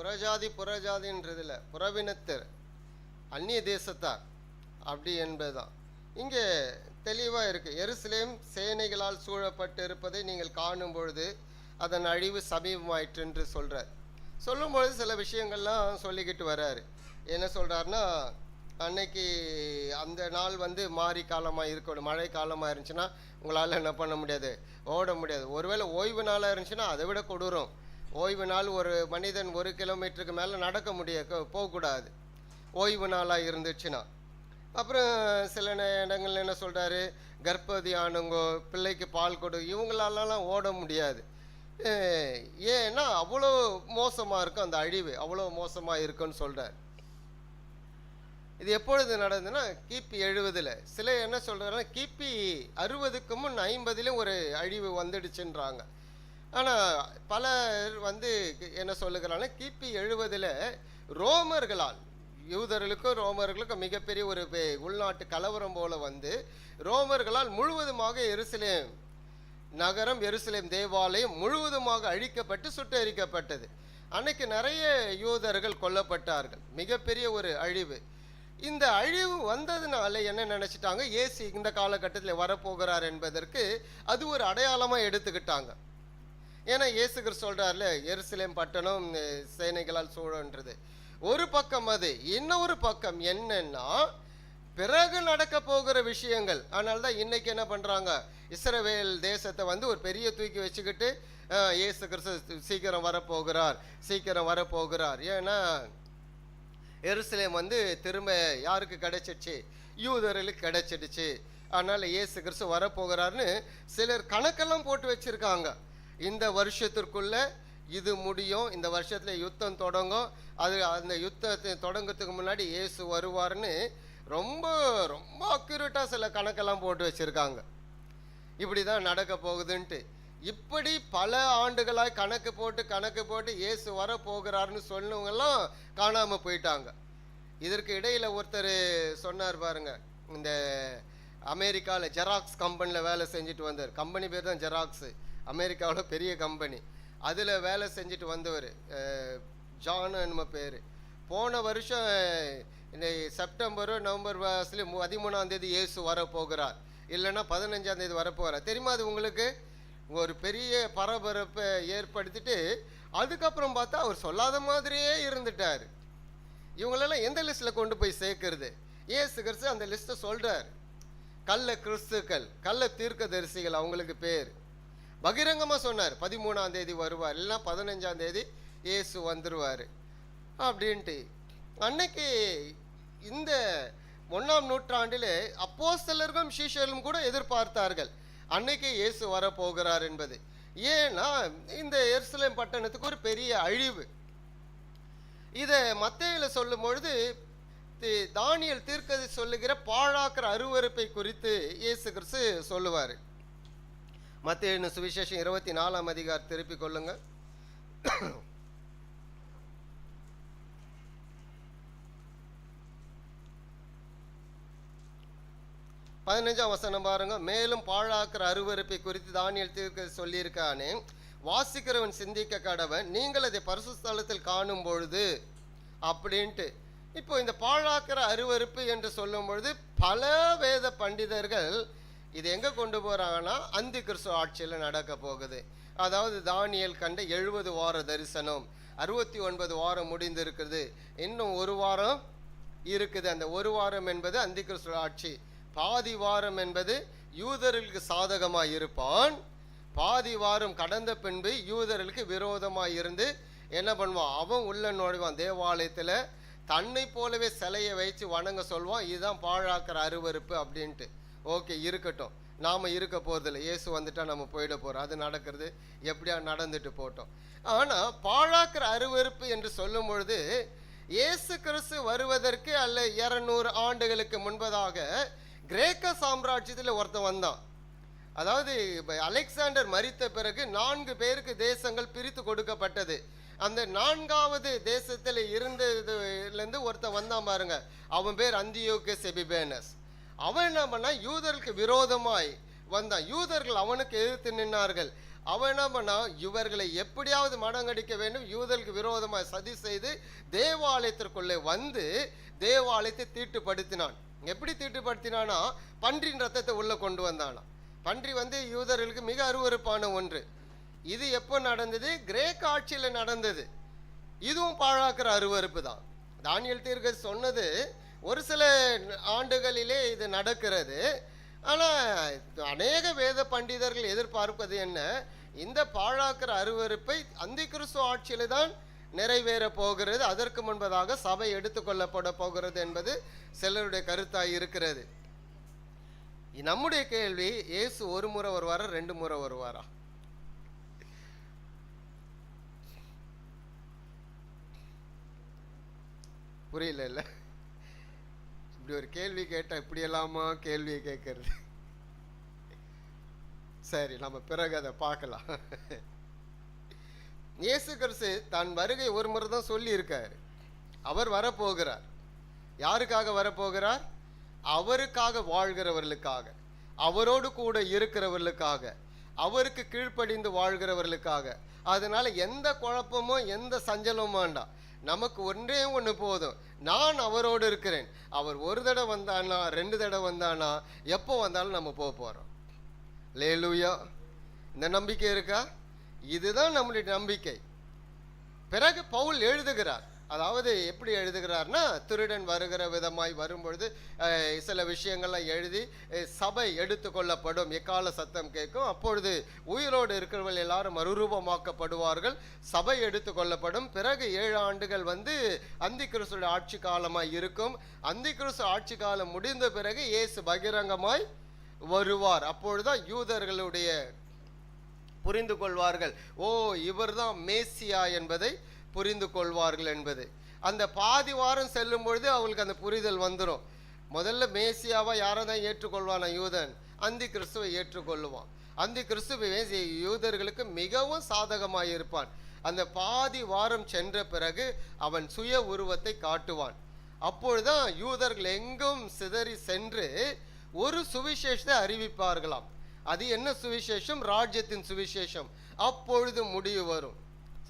புறஜாதி புறஜாதின்றதில் புறவினத்தர் அந்நிய தேசத்தார். அப்படி என்பதுதான். இங்கே தெளிவாக இருக்குது எருசலேம் சேனைகளால் சூழப்பட்டு இருப்பதை நீங்கள் காணும் பொழுது அதன் அழிவு சமீபமாயிற்று என்று சொல்கிறார் சொல்லும்பொழுது சில விஷயங்கள்லாம் சொல்லிக்கிட்டு வர்றாரு என்ன சொல்கிறாருன்னா அன்னைக்கு அந்த நாள் வந்து மாறி காலமாக இருக்கணும். மழை காலமாக இருந்துச்சுன்னா உங்களால் என்ன பண்ண முடியாது? ஓட முடியாது. ஒருவேளை ஓய்வு நாளாக இருந்துச்சுன்னா அதை விட கொடூரம். ஓய்வு நாள் ஒரு மனிதன் ஒரு கிலோமீட்டருக்கு மேலே நடக்க முடிய போகக்கூடாது. ஓய்வு நாளாக இருந்துச்சுன்னா. அப்புறம் சில இடங்கள்ல என்ன சொல்கிறாரு கர்ப்பவதி ஆணுங்கோ பிள்ளைக்கு பால் கொடு இவங்களாலலாம் ஓட முடியாது. ஏன்னா அவ்வளோ மோசமாக இருக்கும் அந்த அழிவு. அவ்வளோ மோசமாக இருக்குன்னு சொல்கிறார் இது எப்பொழுது நடந்ததுன்னா கிபி எழுபதில் சில என்ன சொல்கிறாங்கன்னா கிபி அறுபதுக்கு முன் ஐம்பதுலேயும் ஒரு அழிவு வந்துடுச்சுன்றாங்க. ஆனால் பலர் வந்து என்ன சொல்லுகிறாங்கன்னா கிபி எழுபதில் ரோமர்களால் யூதர்களுக்கும் ரோமர்களுக்கும் மிகப்பெரிய ஒரு உள்நாட்டு கலவரம் போல வந்து ரோமர்களால் முழுவதுமாக எருசலேம் நகரம் எருசலேம் தேவாலயம் முழுவதுமாக அழிக்கப்பட்டு சுட்டெரிக்கப்பட்டது. அன்னைக்கு நிறைய யூதர்கள் கொல்லப்பட்டார்கள். மிகப்பெரிய ஒரு அழிவு. இந்த அழிவு வந்ததுனால என்ன நினச்சிட்டாங்க? ஏசி இந்த காலகட்டத்தில் வரப்போகிறார் என்பதற்கு அது ஒரு அடையாளமாக எடுத்துக்கிட்டாங்க. ஏன்னா இயேசுகர் சொல்கிறார்ல எருசலேம் பட்டணம் சேனைகளால் சூழன்றது. ஒரு பக்கம் அது இன்னொரு பக்கம் என்னன்னா பிறகு நடக்க போகிற விஷயங்கள். அதனால தான் இன்னைக்கு என்ன பண்ணுறாங்க இஸ்ரவேல் தேசத்தை வந்து ஒரு பெரிய தூக்கி வச்சுக்கிட்டு இயேசு கிறிஸ்து சீக்கிரம் வரப்போகிறார் சீக்கிரம் வரப்போகிறார். ஏன்னா எருசலேம் வந்து திரும்ப யாருக்கு கிடைச்சிடுச்சு? யூதர்களுக்கு கிடைச்சிடுச்சு. அதனால் இயேசு கிறிஸ்து வரப்போகிறார்னு சிலர் கணக்கெல்லாம் போட்டு வச்சுருக்காங்க. இந்த வருஷத்திற்குள்ளே இது முடியும். இந்த வருஷத்துல யுத்தம் தொடங்கும். அது அந்த யுத்தத்தை தொடங்கிறதுக்கு முன்னாடி இயேசு வருவார்னு ரொம்ப ரொம்ப அக்யூரேட்டாக சில கணக்கெல்லாம் போட்டு வச்சுருக்காங்க. இப்படி தான் நடக்க போகுதுன்ட்டு. இப்படி பல ஆண்டுகளாக கணக்கு போட்டு கணக்கு போட்டு இயேசு வர போகிறாருன்னு சொன்னவங்கெல்லாம் காணாமல் போயிட்டாங்க. இதற்கு இடையில் ஒருத்தர் சொன்னார் பாருங்க. இந்த அமெரிக்காவில் ஜெராக்ஸ் கம்பெனியில் வேலை செஞ்சுட்டு வந்தார். கம்பெனி பேர் தான் ஜெராக்ஸு. அமெரிக்காவில் பெரிய கம்பெனி. அதில் வேலை செஞ்சுட்டு வந்தவர் ஜான் என்னமோ பேர். போன வருஷம் இந்த செப்டம்பரோ நவம்பர் மாதத்துல பதிமூணாம் தேதி இயேசு வரப்போகிறார். இல்லைன்னா பதினஞ்சாம் தேதி வரப்போகிறார் தெரியுமா அது உங்களுக்கு? ஒரு பெரிய பரபரப்பை ஏற்படுத்திட்டு அதுக்கப்புறம் பார்த்தா அவர் சொல்லாத மாதிரியே இருந்துட்டார். இவங்களெல்லாம் எந்த லிஸ்ட்டில் கொண்டு போய் சேர்க்கறது? ஏசு கிறிஸ்து அந்த லிஸ்ட்டை சொல்கிறார் கள்ள கிறிஸ்துக்கள் கள்ள தீர்க்கதரிசிகள் அவங்களுக்கு பேர். பகிரங்கமாக சொன்னார். பதிமூணாம் தேதி வருவார். இல்லைன்னா பதினஞ்சாம் தேதி இயேசு வந்துடுவார் அப்படின்ட்டு. அன்னைக்கு இந்த ஒன்றாம் நூற்றாண்டில் அப்போ அப்போஸ்தலர்களும் சீஷர்களும் கூட எதிர்பார்த்தார்கள். அன்னைக்கு இயேசு வரப்போகிறார் என்பது. ஏன்னா இந்த எருசலேம் பட்டணத்துக்கு ஒரு பெரிய அழிவு. இதை மத்தையில் சொல்லும் பொழுது தானியல் தீர்க்கதி சொல்லுகிற பாழாக்கிற அருவருப்பை குறித்து இயேசு கிறிஸ்து சொல்லுவார். மத்தேயு சுவிசேஷம் இருபத்தி நாலாம் அதிகார் திருப்பிக் கொள்ளுங்க. பதினஞ்சாம் வசனம் பாருங்க. மேலும் பாழாக்கிற அருவருப்பை குறித்து தானியல் தீர்க்க சொல்லியிருக்கானே. வாசிக்கிறவன் சிந்திக்க கடவன். நீங்கள் அதை பரிசுஸ்தலத்தில் காணும் பொழுது அப்படின்ட்டு. இப்போ இந்த பாழாக்கிற அருவருப்பு என்று சொல்லும் பொழுது பல வேத பண்டிதர்கள் இது எங்கே கொண்டு போகிறாங்கன்னா அந்தி கிறிஸ்துவ ஆட்சியில் நடக்க போகுது. அதாவது தானியல் கண்ட எழுபது வார தரிசனம். அறுபத்தி ஒன்பது வாரம் முடிந்திருக்கிறது இன்னும் ஒரு வாரம் இருக்குது. அந்த ஒரு வாரம் என்பது அந்தி கிறிஸ்துவ ஆட்சி. பாதி வாரம் என்பது யூதர்களுக்கு சாதகமாக இருப்பான். பாதி வாரம் கடந்த பின்பு யூதர்களுக்கு விரோதமாக இருந்து என்ன பண்ணுவான்? அவன் உள்ள நுழைவான். தேவாலயத்தில் தன்னை போலவே சிலையை வைத்து வணங்க சொல்வான். இதுதான் பாழாக்கிற அருவருப்பு அப்படின்ட்டு. ஓகே இருக்கட்டும். நாம் இருக்க போகிறதில்ல இயேசு வந்துட்டா நம்ம போயிட போகிறோம் அது நடக்கிறது. எப்படியா நடந்துட்டு போட்டோம். ஆனால் பாழாக்கிற அருவருப்பு என்று சொல்லும் பொழுது இயேசு கிறிஸ்து வருவதற்கு அல்ல இரநூறு ஆண்டுகளுக்கு முன்பதாக கிரேக்க சாம்ராஜ்யத்தில் ஒருத்தன் வந்தான். அதாவது இப்போ அலெக்சாண்டர் மறித்த பிறகு நான்கு பேருக்கு தேசங்கள் பிரித்து கொடுக்கப்பட்டது. அந்த நான்காவது தேசத்தில் இருந்ததுலேருந்து ஒருத்தன் வந்தான் பாருங்க. அவன் பேர் அந்தியோக்கு செபிபேனஸ் அவன் என்ன பண்ணா யூதருக்கு விரோதமாய் வந்தான். யூதர்கள் அவனுக்கு எதிர்த்து நின்னார்கள். அவன் என்ன பண்ணா இவர்களை எப்படியாவது மடங்கடிக்க வேண்டும். யூதர்களுக்கு விரோதமாக சதி செய்து தேவாலயத்திற்குள்ளே வந்து தேவாலயத்தை தீட்டுப்படுத்தினான். எப்படி தீட்டுப்படுத்தினானா பன்றின் ரத்தத்தை உள்ளே கொண்டு வந்தானா பன்றி வந்து யூதர்களுக்கு மிக அருவருப்பான ஒன்று. இது எப்போ நடந்தது? கிரேக் ஆட்சியில் நடந்தது. இதுவும் பாழாக்கிற அருவருப்பு தான். தானியல் தீர்க்க சொன்னது ஒரு சில ஆண்டுகளிலே இது நடக்கிறது. ஆனால் அநேக வேத பண்டிதர்கள் எதிர்பார்ப்பது என்ன? இந்த பாழாக்கிற அருவருப்பை அந்தி கிறிஸ்துவ ஆட்சியில் தான் நிறைவேற போகிறது. அதற்கு முன்பதாக சபை எடுத்துக்கொள்ளப்பட போகிறது என்பது சிலருடைய கருத்தாக இருக்கிறது. நம்முடைய கேள்வி இயேசு ஒரு முறை வருவாரா ரெண்டு முறை வருவாரா? புரியல இல்லை. இப்படி ஒரு கேள்வி கேட்டால் இப்படி எல்லாமா கேள்வியை கேட்கறது சரி நம்ம பிறகு அதை பார்க்கலாம். இயேசு கிறிஸ்து தன் வருகை ஒரு முறை தான் சொல்லி இருக்காரு அவர் வரப்போகிறார். யாருக்காக வரப்போகிறார்? அவருக்காக வாழ்கிறவர்களுக்காக. அவரோடு கூட இருக்கிறவர்களுக்காக. அவருக்கு கீழ்ப்படிந்து வாழ்கிறவர்களுக்காக. அதனால எந்த குழப்பமும் எந்த சஞ்சலமும் வேண்டாம். நமக்கு ஒன்றே ஒன்று போதும். நான் அவரோடு இருக்கிறேன். அவர் ஒரு தடவை வந்தானா ரெண்டு தடவை வந்தானா எப்போ வந்தாலும் நம்ம போக போகிறோம் லேலுயா இந்த நம்பிக்கை இருக்கா? இதுதான் நம்மளுடைய நம்பிக்கை. பிறகு பவுல் எழுதுகிறார். அதாவது எப்படி எழுதுகிறார்னா திருடன் வருகிற விதமாய் வரும்பொழுது சில விஷயங்கள்லாம் எழுதி சபை எடுத்துக்கொள்ளப்படும் எக்கால சத்தம் கேட்கும். அப்பொழுது உயிரோடு இருக்கிறவர்கள் எல்லாரும் மறுரூபமாக்கப்படுவார்கள். சபை எடுத்துக்கொள்ளப்படும் பிறகு ஏழு ஆண்டுகள் வந்து அந்தி கிறிஸ்துடைய ஆட்சி காலமாய் இருக்கும். அந்தி கிறிஸ்து ஆட்சி காலம் முடிந்த பிறகு இயேசு பகிரங்கமாய் வருவார். அப்பொழுதுதான் யூதர்களுடைய புரிந்து கொள்வார்கள். ஓ இவர்தான் மேசியா என்பதை புரிந்து கொள்வார்கள் என்பது. அந்த பாதி வாரம் செல்லும் பொழுது அவங்களுக்கு அந்த புரிதல் வந்துடும் முதல்ல மேசியாவாக யாரை தான் ஏற்றுக்கொள்வானா? யூதன். அந்தி கிறிஸ்துவை ஏற்றுக்கொள்ளுவான். அந்தி கிறிஸ்துவை யூதர்களுக்கு மிகவும் சாதகமாக இருப்பான். அந்த பாதி வாரம் சென்ற பிறகு அவன் சுய உருவத்தை காட்டுவான். அப்பொழுதுதான் யூதர்கள் எங்கும் சிதறி சென்று ஒரு சுவிசேஷத்தை அறிவிப்பார்களாம். அது என்ன சுவிசேஷம்? ராஜ்யத்தின் சுவிசேஷம். அப்பொழுது முடிவு வரும்.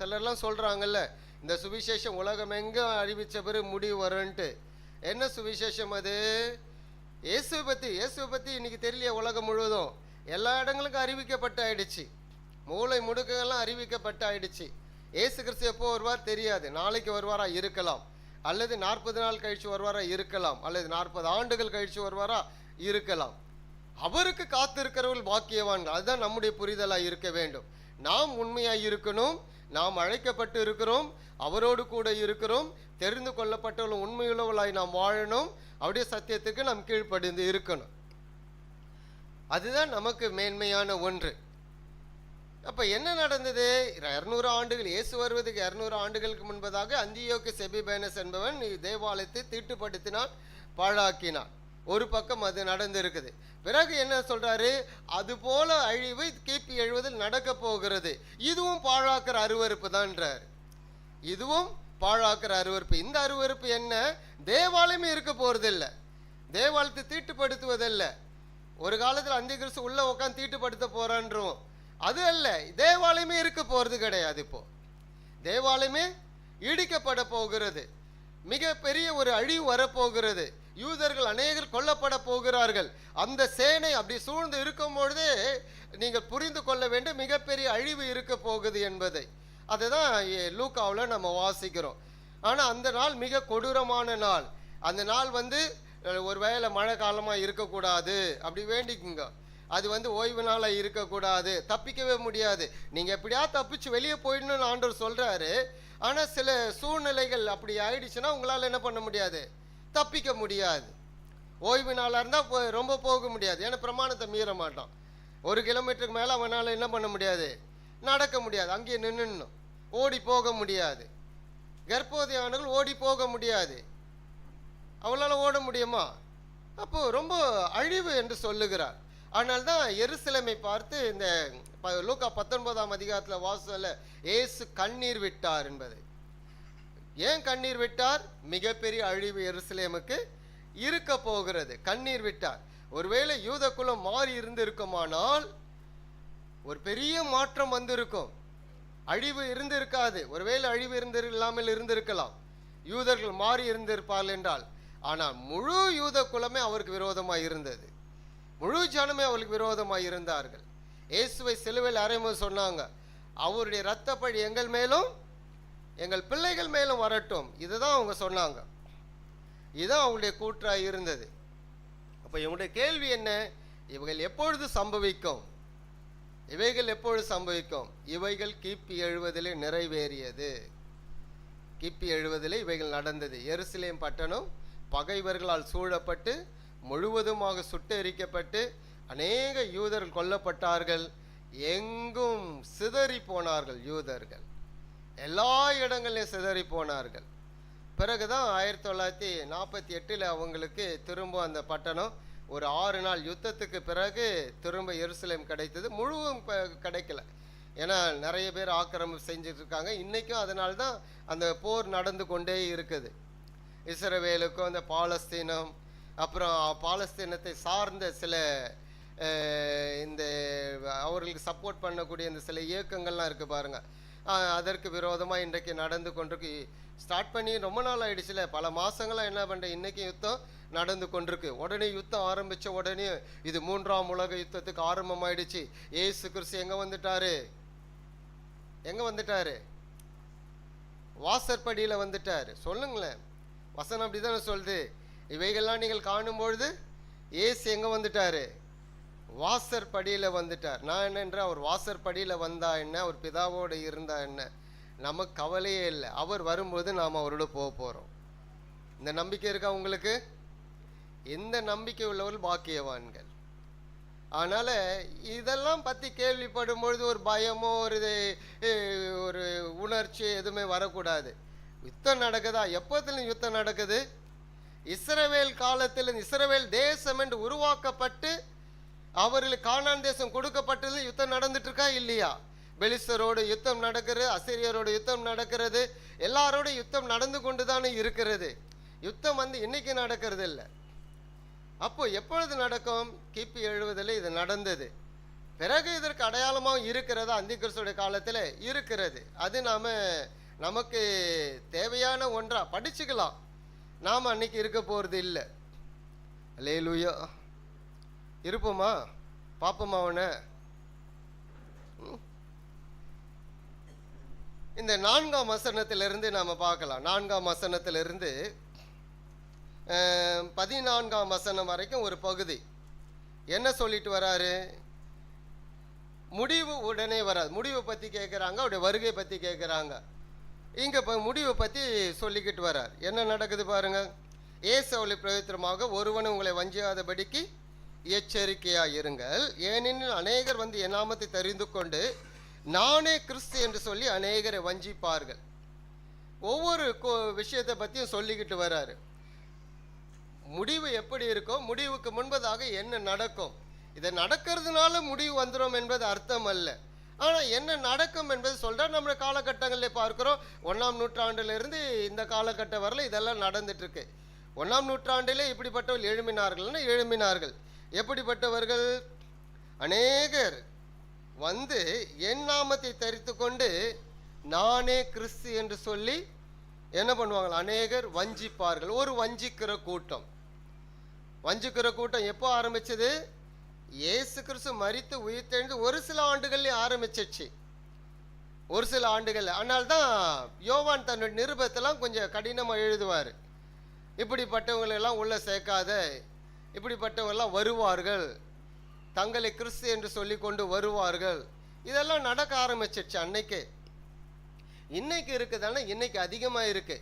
சிலர்லாம் சொல்கிறாங்கல்ல இந்த சுவிசேஷம் உலகம் எங்கும் அறிவித்த பிறகு முடிவு வரும்ன்ட்டு. என்ன சுவிசேஷம் அது? இயேசுவை பற்றி இயேசுவை பற்றி இன்னைக்கு தெரியலையே உலகம் முழுவதும். எல்லா இடங்களுக்கும் அறிவிக்கப்பட்டு ஆயிடுச்சு மூளை முடுக்கங்கள்லாம் அறிவிக்கப்பட்டு ஆயிடுச்சு இயேசு கிறிஸ்து எப்போ வருவார் தெரியாது. நாளைக்கு வருவாரா இருக்கலாம். அல்லது நாற்பது நாள் கழிச்சு வருவாரா இருக்கலாம். அல்லது நாற்பது ஆண்டுகள் கழித்து வருவாரா இருக்கலாம். அவருக்கு காத்திருக்கிறவர்கள் பாக்கியவான்கள். அதுதான் நம்முடைய புரிதலாக இருக்க வேண்டும். நாம் உண்மையாக இருக்கணும். நாம் அழைக்கப்பட்டு இருக்கிறோம் அவரோடு கூட இருக்கிறோம் தெரிந்து கொள்ளப்பட்டவளும் உண்மையுள்ளவளாய் நாம் வாழணும் அவருடைய சத்தியத்துக்கு நாம் கீழ்ப்படிந்து இருக்கணும். அதுதான் நமக்கு மேன்மையான ஒன்று. அப்போ என்ன நடந்தது? இரநூறு ஆண்டுகள் இயேசு வருவதற்கு இரநூறு ஆண்டுகளுக்கு முன்பதாக அந்தியோக்கு செபிபேனஸ் என்பவன் தேவாலயத்தை தீட்டுப்படுத்தினான் பாழாக்கினான். ஒரு பக்கம் அது நடந்திருக்குது. பிறகு என்ன சொல்கிறாரு அது போல அழிவு கிபி எழுவதில் நடக்க போகிறது. இதுவும் பாழாக்கிற அருவறுப்பு தான்றார். இதுவும் பாழாக்கிற அருவருப்பு. இந்த அருவருப்பு என்ன? தேவாலயமே இருக்க போகிறதில்ல தேவாலயத்தை தீட்டுப்படுத்துவதில்ல. ஒரு காலத்தில் அந்தி கிறிஸ்து உள்ளே உட்காந்து தீட்டுப்படுத்த போகிறான்றோம் அது அல்ல தேவாலயமே இருக்க போகிறது கிடையாது இப்போ. தேவாலயமே இடிக்கப்பட போகிறது. மிக பெரிய ஒரு அழிவு வரப்போகிறது யூதர்கள் அநேகர் கொல்லப்பட போகிறார்கள். அந்த சேனை அப்படி சூழ்ந்து இருக்கும் பொழுதே நீங்கள் புரிந்து கொள்ள வேண்டும் மிகப்பெரிய அழிவு இருக்க போகுது என்பதை. அதுதான் லூக்காவில் நம்ம வாசிக்கிறோம். ஆனால் அந்த நாள் மிக கொடூரமான நாள். அந்த நாள் வந்து ஒரு வேளை மழை காலமாக இருக்கக்கூடாது அப்படி வேண்டிக்குங்க. அது வந்து ஓய்வு நாளாக இருக்கக்கூடாது தப்பிக்கவே முடியாது. நீங்கள் எப்படியா தப்பிச்சு வெளியே போயிடணும்னு ஆண்டவர் சொல்கிறாரு ஆனால் சில சூழ்நிலைகள் அப்படி ஆயிடுச்சுன்னா உங்களால் என்ன பண்ண முடியாது? தப்பிக்க முடியாது. ஓய்வு நாளாக இருந்தால் ரொம்ப போக முடியாது. ஏன்னா பிரமாணத்தை மீற மாட்டான். ஒரு கிலோமீட்டருக்கு மேலே அவனால் என்ன பண்ண முடியாது? நடக்க முடியாது. அங்கேயே நின்றுணும் ஓடி போக முடியாது. கர்ப்பவதியானவர்கள் ஓடி போக முடியாது. அவளால் ஓட முடியுமா? அப்போது ரொம்ப அழிவு என்று சொல்லுகிறார். ஆனால் தான் எருசலேமை பார்த்து இந்த ப- லூக்கா பத்தொன்பதாம் அதிகாரத்தில் வாசலில் இயேசு கண்ணீர் விட்டார் என்பது. ஏன் கண்ணீர் விட்டார்? மிகப்பெரிய அழிவு எருசலேமுக்கு இருக்க போகிறது. கண்ணீர் விட்டார். ஒருவேளை யூத குலம் மாறி இருந்திருக்குமானால் ஒரு பெரிய மாற்றம் வந்திருக்கும். அழிவு இருந்திருக்காது. ஒருவேளை அழிவு இருந்து இல்லாமல் இருந்திருக்கலாம். யூதர்கள் மாறி இருந்திருப்பார்கள் என்றால். ஆனால் முழு யூத குலமே அவருக்கு விரோதமாக இருந்தது. முழு ஜனமே அவருக்கு விரோதமாக இருந்தார்கள். இயேசுவை சிலுவையில் அறைமுக சொன்னாங்க அவருடைய இரத்தப்பழி எங்கள் மேலும் எங்கள் பிள்ளைகள் மேலும் வரட்டும். இதுதான் அவங்க சொன்னாங்க. இதுதான் அவங்களுடைய கூற்றாக இருந்தது. அப்போ இவங்களுடைய கேள்வி என்ன? இவைகள் எப்பொழுது சம்பவிக்கும்? இவைகள் எப்பொழுது சம்பவிக்கும்? இவைகள் கிபி எழுவதிலே நிறைவேறியது. கிபி எழுவதிலே இவைகள் நடந்தது. எருசலேம் பட்டணம் பகைவர்களால் சூழப்பட்டு முழுவதுமாக சுட்டெரிக்கப்பட்டு அநேக யூதர்கள் கொல்லப்பட்டார்கள். எங்கும் சிதறி போனார்கள் யூதர்கள். எல்லா இடங்களிலும் சிதறி போனார்கள். பிறகுதான் ஆயிரத்தி தொள்ளாயிரத்தி நாற்பத்தி எட்டில் அவங்களுக்கு திரும்ப அந்த பட்டணம் ஒரு ஆறு நாள் யுத்தத்துக்கு பிறகு திரும்ப எருசலேம் கிடைத்தது. முழுவதும் கிடைக்கல. ஏன்னா நிறைய பேர் ஆக்கிரமிப்பு செஞ்சுட்டு இருக்காங்க. இன்றைக்கும் அதனால தான் அந்த போர் நடந்து கொண்டே இருக்குது. இஸ்ரவேலுக்கும் அந்த பாலஸ்தீனம் அப்புறம் பாலஸ்தீனத்தை சார்ந்த சில இந்த அவர்களுக்கு சப்போர்ட் பண்ணக்கூடிய இந்த சில இயக்கங்கள்லாம் இருக்குது பாருங்கள் அதற்கு விரோதமாக இன்றைக்கு நடந்து கொண்டிருக்கு. ஸ்டார்ட் பண்ணி ரொம்ப நாள் ஆயிடுச்சுல பல மாதங்களாக என்ன பண்ணுறேன் இன்றைக்கி யுத்தம் நடந்து கொண்டிருக்கு. உடனே யுத்தம் ஆரம்பித்த உடனே இது மூன்றாம் உலக யுத்தத்துக்கு ஆரம்பமாயிடுச்சு. ஏசு கிறிஸ்து எங்கே வந்துட்டாரு? எங்கே வந்துட்டாரு? வாசற்படியில் வந்துட்டார். சொல்லுங்களேன். வசனம் அப்படி தானே சொல்லுது? இவைகள்லாம் நீங்கள் காணும்பொழுது ஏசு எங்கே வந்துட்டாரு? வாசற்படியில் வந்துட்டார். நான் என்னன்ற அவர் வாசற்படியில் வந்தா என்ன? அவர் பிதாவோடு இருந்தா என்ன? நமக்கு கவலையே இல்லை. அவர் வரும்போது நாம் அவரோட போக போகிறோம் இந்த நம்பிக்கை இருக்கா உங்களுக்கு? இந்த நம்பிக்கை உள்ளவர்கள் பாக்கியவான்கள். அதனால் இதெல்லாம் பற்றி கேள்விப்படும் பொழுது ஒரு பயமோ ஒரு இது, ஒரு உணர்ச்சி எதுவுமே வரக்கூடாது. யுத்தம் நடக்குதா? எப்போதுல யுத்தம் நடக்குது. இஸ்ரவேல் காலத்தில் இஸ்ரவேல் தேசம் என்று உருவாக்கப்பட்டு அவர்களுக்கு கானான் தேசம் கொடுக்கப்பட்டது யுத்தம் நடந்துட்டு இருக்கா இல்லையா? பெலிஸ்தரோடு யுத்தம் நடக்கிறது அசிரியரோடு யுத்தம் நடக்கிறது எல்லாரோட யுத்தம் நடந்து கொண்டு தானே இருக்கிறது. யுத்தம் வந்து இன்னைக்கு நடக்கிறது இல்லை அப்போ எப்பொழுது நடக்கும்? கிபி எழுவதில் இது நடந்தது. பிறகு இதற்கு அடையாளமாக இருக்கிறது அந்திகிறிஸ்துடைய காலத்தில் இருக்கிறது. அது நாம் நமக்கு தேவையான ஒன்றாக படிச்சுக்கலாம். நாம் அன்னைக்கு இருக்க போகிறது இல்லை லேலுயோ இருப்போமா? பார்ப்போமா அவனை. இந்த நான்காம் வசனத்திலிருந்து நாம் பார்க்கலாம். நான்காம் வசனத்திலிருந்து பதினான்காம் வசனம் வரைக்கும் ஒரு பகுதி. என்ன சொல்லிட்டு வராரு? முடிவு உடனே வராது. முடிவை பற்றி கேட்குறாங்க அவருடைய வருகை பற்றி கேட்குறாங்க இங்கே இப்போ முடிவை பற்றி சொல்லிக்கிட்டு வரார். என்ன நடக்குது பாருங்க. ஏசவளி பிரயோத்திரமாக ஒருவனும் உங்களை வஞ்சியாதபடிக்கு எச்சரிக்கையாக இருங்கள். ஏனெனில் அநேகர் வந்து என் நாமத்தை தெரிந்து கொண்டு நானே கிறிஸ்து என்று சொல்லி அநேகரை வஞ்சிப்பார்கள். ஒவ்வொரு கோ- விஷயத்தை பற்றியும் சொல்லிக்கிட்டு வராரு. முடிவு எப்படி இருக்கும் முடிவுக்கு முன்பதாக என்ன நடக்கும். இதை நடக்கிறதுனால முடிவு வந்துடும் என்பது அர்த்தம் அல்ல ஆனால் என்ன நடக்கும் என்பது சொல்கிறார் நம்ம காலகட்டங்களில் பார்க்குறோம். ஒன்றாம் நூற்றாண்டிலிருந்து இந்த காலகட்டம் வரல இதெல்லாம் நடந்துட்டுருக்கு ஒன்றாம் நூற்றாண்டிலே இப்படிப்பட்டவர்கள் எழும்பினார்கள்னா எழுமினார்கள். எப்படிப்பட்டவர்கள்? அநேகர் வந்து என் நாமத்தை தரித்து கொண்டு நானே கிறிஸ்து என்று சொல்லி என்ன பண்ணுவாங்க? அநேகர் வஞ்சிப்பார்கள். ஒரு வஞ்சிக்கிற கூட்டம். வஞ்சிக்கிற கூட்டம் எப்போ ஆரம்பிச்சது? இயேசு கிறிஸ்து மரித்து உயிர்த்தெழுந்து ஒரு சில ஆண்டுகள்லேயே ஆரம்பிச்சிச்சு. ஒரு சில ஆண்டுகள் ஆனால் தான் யோவான் தன்னுடைய நிருபத்தெல்லாம் கொஞ்சம் கடினமாக எழுதுவார். இப்படிப்பட்டவங்களெல்லாம் எல்லாம் சேர்க்காத. இப்படிப்பட்டவங்கெல்லாம் வருவார்கள். தங்களை கிறிஸ்து என்று சொல்லி கொண்டு வருவார்கள். இதெல்லாம் நடக்க ஆரம்பிச்சிருச்சு அன்னைக்கு. இன்னைக்கு இருக்குதானே? இன்னைக்கு அதிகமாக இருக்கு.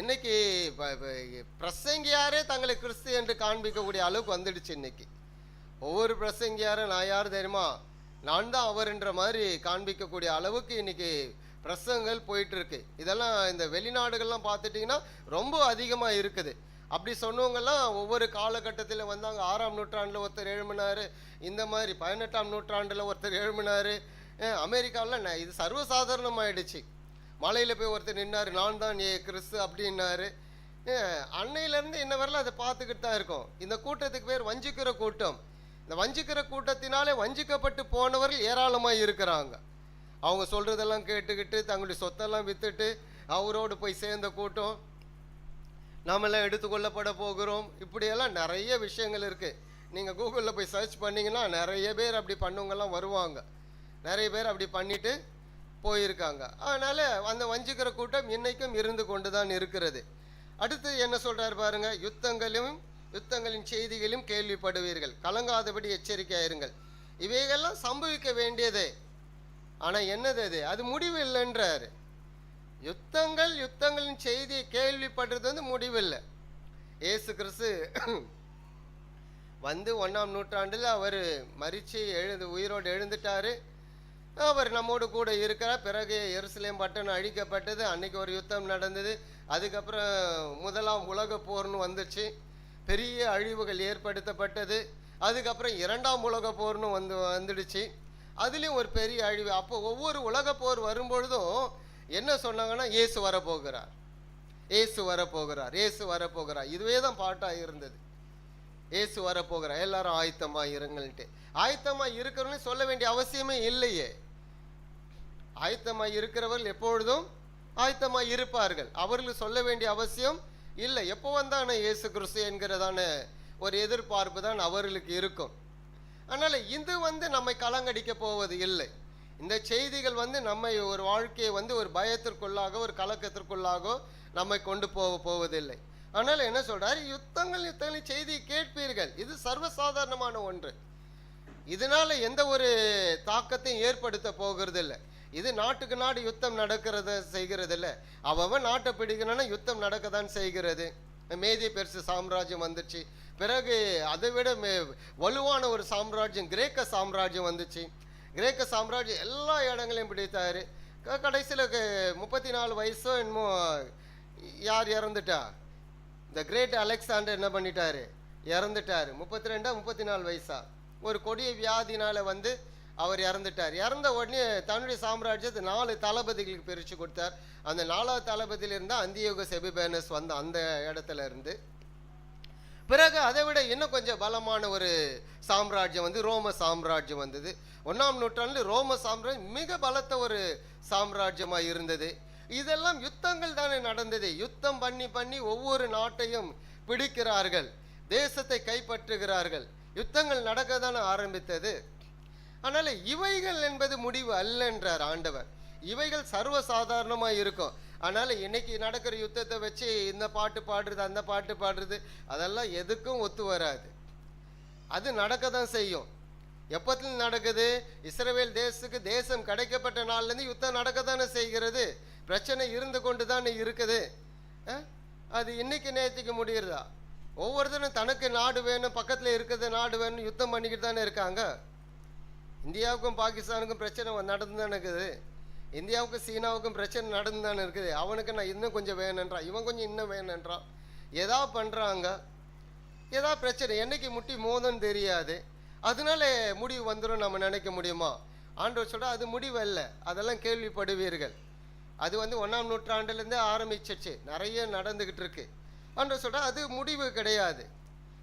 இன்னைக்கு பிரசங்கியாரே தங்களை கிறிஸ்து என்று காண்பிக்கக்கூடிய அளவுக்கு வந்துடுச்சு இன்னைக்கு. ஒவ்வொரு பிரசங்கியாரும் நான் யார் தெரியுமா? நான் தான் அவர்ன்ற மாதிரி காண்பிக்கக்கூடிய அளவுக்கு இன்னைக்கு பிரசங்கள் போயிட்டு இருக்கு. இதெல்லாம் இந்த வெளிநாடுகள்லாம் பார்த்துட்டிங்கன்னா ரொம்ப அதிகமாக இருக்குது. அப்படி சொன்னவங்கெல்லாம் ஒவ்வொரு காலகட்டத்தில் வந்தாங்க. ஆறாம் நூற்றாண்டில் ஒருத்தர் எழுமினார் இந்த மாதிரி பதினெட்டாம் நூற்றாண்டில் ஒருத்தர் எழுமினார் அமெரிக்காவில் ந- இது சர்வசாதாரணமாயிடுச்சு. மலையில் போய் ஒருத்தர் நின்னார். நான் தான் ஏ கிறிஸ்து அப்படின்னாரு. அன்னையிலேருந்து இன்ன வரலாம் அதை பார்த்துக்கிட்டு தான் இருக்கோம். இந்த கூட்டத்துக்கு பேர் வஞ்சிக்கிற கூட்டம். இந்த வஞ்சிக்கிற கூட்டத்தினாலே வஞ்சிக்கப்பட்டு போனவர்கள் ஏராளமாக இருக்கிறாங்க. அவங்க சொல்கிறதெல்லாம் கேட்டுக்கிட்டு தங்களுடைய சொத்தெல்லாம் விற்றுட்டு அவரோடு போய் சேர்ந்த கூட்டம். நாமெல்லாம் எடுத்துக்கொள்ளப்பட போகிறோம். இப்படியெல்லாம் நிறைய விஷயங்கள் இருக்குது நீங்கள் கூகுளில் போய் சர்ச் பண்ணீங்கன்னா நிறைய பேர் அப்படி பண்ணவங்கெல்லாம் வருவாங்க. நிறைய பேர் அப்படி பண்ணிட்டு போயிருக்காங்க. அதனால் அந்த வஞ்சிக்கிற கூட்டம் இன்றைக்கும் இருந்து கொண்டு தான் இருக்கிறது. அடுத்து என்ன சொல்கிறார் பாருங்க யுத்தங்களும் யுத்தங்களின் செய்திகளும் கேள்விப்படுவீர்கள். கலங்காதபடி எச்சரிக்கையாயிருங்கள் இவைகள்லாம் சம்பவிக்க வேண்டியதே. ஆனால் என்னது அது? அது முடிவு இல்லைன்றாரு. யுத்தங்கள் யுத்தங்களின் செய்தியை கேள்விப்படுறது வந்து முடிவில்லை. ஏசு கிறிஸ்து வந்து ஒன்றாம் நூற்றாண்டில் அவர் மறித்து எழுந்து உயிரோடு எழுந்துட்டாரு. அவர் நம்மோடு கூட இருக்கிறார். பிறகு எருசலேம் பட்டணம் அழிக்கப்பட்டது. அன்றைக்கி ஒரு யுத்தம் நடந்தது. அதுக்கப்புறம் முதலாம் உலக போர்னு வந்துச்சு. பெரிய அழிவுகள் ஏற்படுத்தப்பட்டது. அதுக்கப்புறம் இரண்டாம் உலக போர்னு வந்து வந்துடுச்சு. அதுலேயும் ஒரு பெரிய அழிவு. அப்போ ஒவ்வொரு உலக போர் வரும்பொழுதும் என்ன சொன்னாங்கன்னா இயேசு வரப்போகிறார். இயேசு வரப்போகிறார். இயேசு வரப்போகிறார். இதுவே தான் பாட்டாக இருந்தது. இயேசு வரப்போகிறார். எல்லாரும் ஆயத்தமாக இருங்கள்ட்டு ஆயத்தமாக இருக்கிறவங்க சொல்ல வேண்டிய அவசியமே இல்லையே. ஆயத்தமாக இருக்கிறவர்கள் எப்பொழுதும் ஆயத்தமாக இருப்பார்கள். அவர்கள் சொல்ல வேண்டிய அவசியம் இல்லை. எப்போ வந்தான இயேசு கிறிஸ்து என்கிறதான ஒரு எதிர்பார்ப்பு தான் அவர்களுக்கு இருக்கும். அதனால் இது வந்து நம்மை கலங்கடிக்க போவது இல்லை இந்த செய்திகள் வந்து நம்மை ஒரு வாழ்க்கையை வந்து ஒரு பயத்திற்குள்ளாக ஒரு கலக்கத்திற்குள்ளாக நம்மை கொண்டு போக போவதில்லை. ஆனால் என்ன சொல்றார்? யுத்தங்கள் யுத்தங்களின் செய்தியை கேட்பீர்கள். இது சர்வசாதாரணமான ஒன்று. இதனால எந்த ஒரு தாக்கத்தையும் ஏற்படுத்த போகிறது இல்லை இது நாட்டுக்கு நாடு யுத்தம் நடக்கிறத செய்கிறது இல்லை அவன் நாட்டை பிடிக்கணும்னா யுத்தம் நடக்க தான் செய்கிறது. மேதி பெருசு சாம்ராஜ்யம் வந்துச்சு. பிறகு அதை விட மே வலுவான ஒரு சாம்ராஜ்யம் கிரேக்க சாம்ராஜ்யம் வந்துச்சு. கிரேக்க சாம்ராஜ்யம் எல்லா இடங்களையும் பிடித்தார். கடைசியில் கடைசியில முப்பத்தி நாலு வயசோ என்னமோ யார் இறந்துட்டா? இந்த கிரேட் அலெக்சாண்டர் என்ன பண்ணிட்டார்? இறந்துட்டாரு. முப்பத்தி ரெண்டா முப்பத்தி நாலு வயசா? ஒரு கொடிய வியாதினால் வந்து அவர் இறந்துட்டார். இறந்த உடனே தன்னுடைய சாம்ராஜ்யத்தை நாலு தளபதிகளுக்கு பிரித்து கொடுத்தார். அந்த நாலாவது தளபதியிலிருந்து அந்தியோக செபிபேனஸ் வந்த அந்த இடத்துல இருந்து பிறகு அதை விட இன்னும் கொஞ்சம் பலமான ஒரு சாம்ராஜ்யம் வந்து ரோம சாம்ராஜ்யம் வந்தது. ஒன்றாம் நூற்றாண்டில் ரோம சாம்ராஜ்யம் மிக பலத்த ஒரு சாம்ராஜ்யமாக இருந்தது. இதெல்லாம் யுத்தங்கள் தானே நடந்தது. யுத்தம் பண்ணி பண்ணி ஒவ்வொரு நாட்டையும் பிடிக்கிறார்கள். தேசத்தை கைப்பற்றுகிறார்கள். யுத்தங்கள் நடக்க தானே ஆரம்பித்தது. ஆனால் இவைகள் என்பது முடிவு அல்ல என்றார் ஆண்டவர். இவைகள் சர்வ சாதாரணமாக இருக்கும். அதனால் இன்னைக்கு நடக்கிற யுத்தத்தை வச்சு இந்த பாட்டு பாடுறது அந்த பாட்டு பாடுறது அதெல்லாம் எதுக்கும் ஒத்து வராது. அது நடக்க தான் செய்யும். எப்பத்துல நடக்குது? இஸ்ரவேல் தேசத்துக்கு தேசம் கிடைக்கப்பட்ட நாள்லேருந்து யுத்தம் நடக்க தானே செய்கிறது. பிரச்சனை இருந்து கொண்டு தானே இருக்குது அது இன்னைக்கு நேற்றுக்கு முடியுறதா? ஒவ்வொருத்தரும் தனக்கு நாடு வேணும் பக்கத்தில் இருக்கிறது நாடு வேணும் யுத்தம் பண்ணிக்கிட்டு தானே இருக்காங்க. இந்தியாவுக்கும் பாகிஸ்தானுக்கும் பிரச்சனை நடந்து தானே இருக்குது. இந்தியாவுக்கும் சீனாவுக்கும் பிரச்சனை நடந்து தானே இருக்குது. அவனுக்கு நான் இன்னும் கொஞ்சம் வேணுன்றான் இவன் கொஞ்சம் இன்னும் வேணுன்றான் எதா பண்ணுறாங்க எதா பிரச்சனை? என்னைக்கு முட்டி மோதும்னு தெரியாது. அதனால முடிவு வந்துடும் நம்ம நினைக்க முடியுமா? ஆண்டவர் சொல்ற அது முடிவு அல்ல. அதெல்லாம் கேள்விப்படுவீர்கள். அது வந்து ஒன்றாம் நூற்றாண்டுலேருந்தே ஆரம்பிச்சிச்சு நிறைய நடந்துக்கிட்டு இருக்கு. ஆண்டவர் சொல்ற அது முடிவு கிடையாது.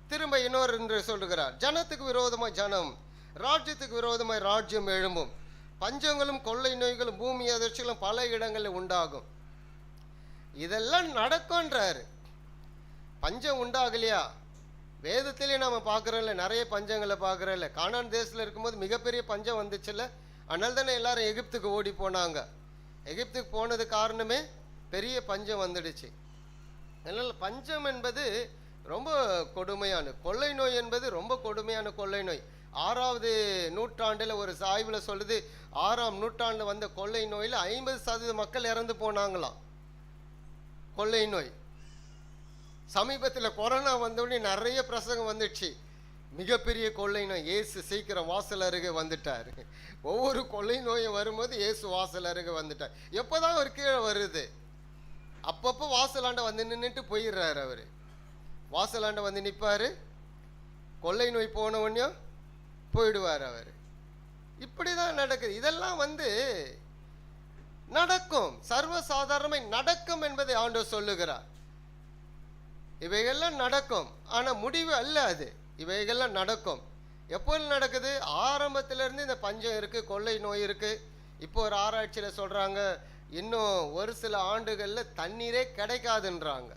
திரும்ப இன்னொரு என்று சொல்லுகிறார். ஜனத்துக்கு விரோதமாக ஜனம் ராஜ்யத்துக்கு விரோதமாக ராஜ்யம் எழும்பும். பஞ்சங்களும் கொள்ளை நோய்களும் பூமி அதிர்ச்சிகளும் பல இடங்களில் உண்டாகும். இதெல்லாம் நடக்கும்ன்றாரு. பஞ்சம் உண்டாகலையா? வேதத்திலே நம்ம பார்க்குறோம்ல நிறைய பஞ்சங்களை பார்க்குறோம்ல. கானான் தேசத்தில் இருக்கும்போது மிகப்பெரிய பஞ்சம் வந்துச்சுல்ல. அதனால தானே எல்லாரும் எகிப்துக்கு ஓடி போனாங்க. எகிப்துக்கு போனது காரணமே பெரிய பஞ்சம் வந்துடுச்சு. அதனால் பஞ்சம் என்பது ரொம்ப கொடுமையான கொள்ளை நோய் என்பது ரொம்ப கொடுமையான கொள்ளை நோய். ஆறாவது நூற்றாண்டில் ஒரு சாய்வில் சொல்லுது ஆறாம் நூற்றாண்டு வந்த கொள்ளை நோயில் ஐம்பது சதவீத மக்கள் இறந்து போனாங்களாம். கொள்ளை நோய். சமீபத்தில் கொரோனா வந்தோடனே நிறைய பிரசங்கம் வந்துடுச்சு மிகப்பெரிய கொள்ளை நோய் இயேசு சீக்கிரம் வாசல் அருகே வந்துட்டார். ஒவ்வொரு கொள்ளை நோயும் வரும்போது இயேசு வாசல் அருகே வந்துட்டார். எப்போ தான் அவர் கீழே வருது? அப்பப்போ வாசலாண்ட வந்து நின்றுட்டு போயிடுறாரு அவர். வாசலாண்ட வந்து நிற்பாரு கொள்ளை நோய் போன உடனே போயிடுவார் அவர். இப்படி தான் நடக்குது. இதெல்லாம் வந்து நடக்கும். சர்வசாதாரணமாய் நடக்கும் என்பதை ஆண்டவர் சொல்லுகிறார். இவைகள்லாம் நடக்கும். ஆனால் முடிவு அல்ல அது. இவைகள்லாம் நடக்கும். எப்போது நடக்குது? ஆரம்பத்திலேருந்து இந்த பஞ்சம் இருக்குது கொள்ளை நோய் இருக்குது இப்போ ஒரு ஆராய்ச்சியில் சொல்கிறாங்க இன்னும் ஒரு சில ஆண்டுகளில் தண்ணீரே கிடைக்காதுன்றாங்க.